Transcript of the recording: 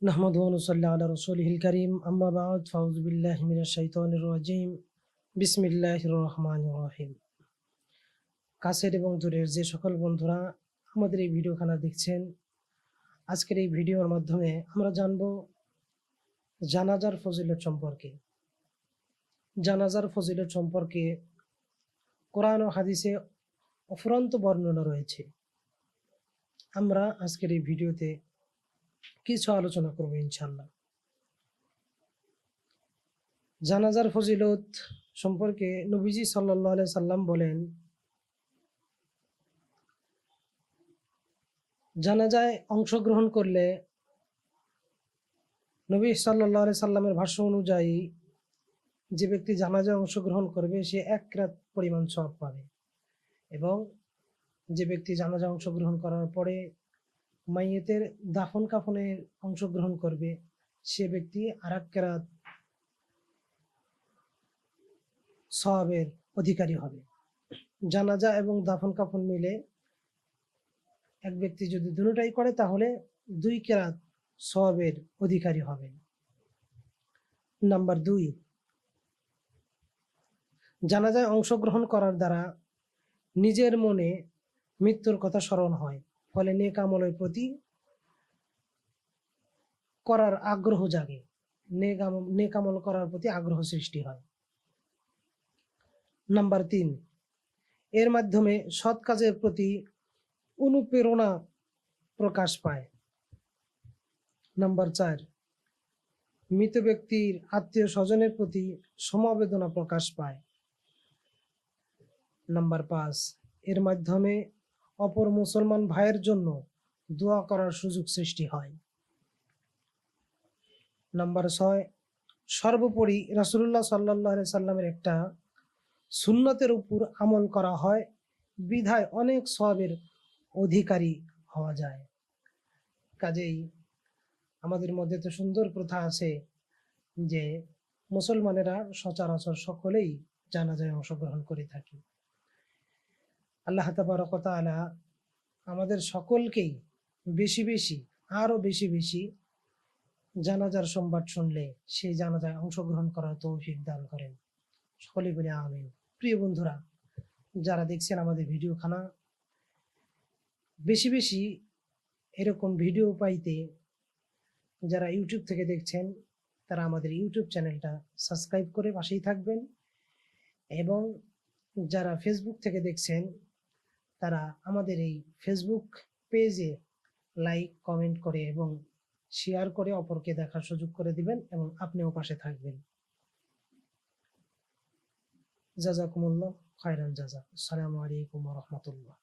نحمد ونصلي على رسوله الكريم أما بعد فأعوذ بالله من الشيطان الرجيم بسم الله الرحمن الرحيم কাছের এবং দূরের যে সকল বন্ধুরা আমাদের এই ভিডিওখানা দেখছেন আজকের এই ভিডিওর মাধ্যমে আমরা জানব জানাজার ফজিলত সম্পর্কে জানাজার ফজিলত সম্পর্কে কোরআন ও হাদিসে অফুরন্ত বর্ণনা রয়েছে আমরা আজকের এই ভিডিওতে কিছু আলোচনা করব ইনশাল্লাহ। জানাজার ফজিলত সম্পর্কে নবীজি সাল্লাহ সাল্লাম বলেন, জানাজায় অংশগ্রহণ করলে নবী সাল্লাহ সাল্লামের ভাষ্য অনুযায়ী যে ব্যক্তি জানাজায় অংশগ্রহণ করবে, সে এক রাত পরিমাণ সব পাবে এবং যে ব্যক্তি জানাজায় অংশগ্রহণ করার পরে মাইয়েতের দাফন কাফনে অংশগ্রহণ করবে সে ব্যক্তি আর এক কেরাত সবের অধিকারী হবে। জানাজা এবং দাফন কাফন মিলে এক ব্যক্তি যদি দুটাই করে, তাহলে দুই কেরাত সবের অধিকারী হবে। নাম্বার দুই, জানাজায় অংশগ্রহণ করার দ্বারা নিজের মনে মৃত্যুর কথা স্মরণ হয়। ফলে নেক আমলের প্রতি করার আগ্রহ জাগে। নেক আমল করার প্রতি আগ্রহ সৃষ্টি হয়। নাম্বার তিন, এর মাধ্যমে সৎ কাজের প্রতি অনুপ্রেরণা প্রকাশ পায়। নাম্বার চার, মৃত ব্যক্তির আত্মীয় স্বজনের প্রতি সমবেদনা প্রকাশ পায়। নাম্বার পাঁচ, এর মাধ্যমে অপর মুসলমান ভাইয়ের জন্য দোয়া করার সুযোগ সৃষ্টি হয়। নাম্বার ছয়, সর্বোপরি রাসুল্লাহ সাল্লাহ সাল্লামের একটা সুন্নতের উপর আমল করা হয়, বিধায় অনেক সবের অধিকারী হওয়া যায়। কাজেই আমাদের মধ্যে তো সুন্দর প্রথা আছে যে মুসলমানেরা সচরাচর সকলেই জানাজায় অংশগ্রহণ করে থাকে। আল্লাহ তাবারকতালা আমাদের সকলকেই বেশি বেশি আরও বেশি বেশি জানাজার সংবাদ শুনলে সেই জানাজায় অংশগ্রহণ করার তৌফিক দান করেন। সকলে বলে আমিন। প্রিয় বন্ধুরা, যারা দেখছেন আমাদের ভিডিও খানা বেশি বেশি এরকম ভিডিও পাইতে যারা ইউটিউব থেকে দেখছেন, তারা আমাদের ইউটিউব চ্যানেলটা সাবস্ক্রাইব করে পাশেই থাকবেন এবং যারা ফেসবুক থেকে দেখছেন তারা আমাদের এই ফেসবুক পেজে লাইক কমেন্ট করে এবং শেয়ার করে অপরকে দেখার সুযোগ করে দিবেন এবং আপনিও পাশে থাকবেন। জাজাকুমুল্লাহ, খায়রান জাজা। সালামু আলাইকুম রহমতুল্লাহ।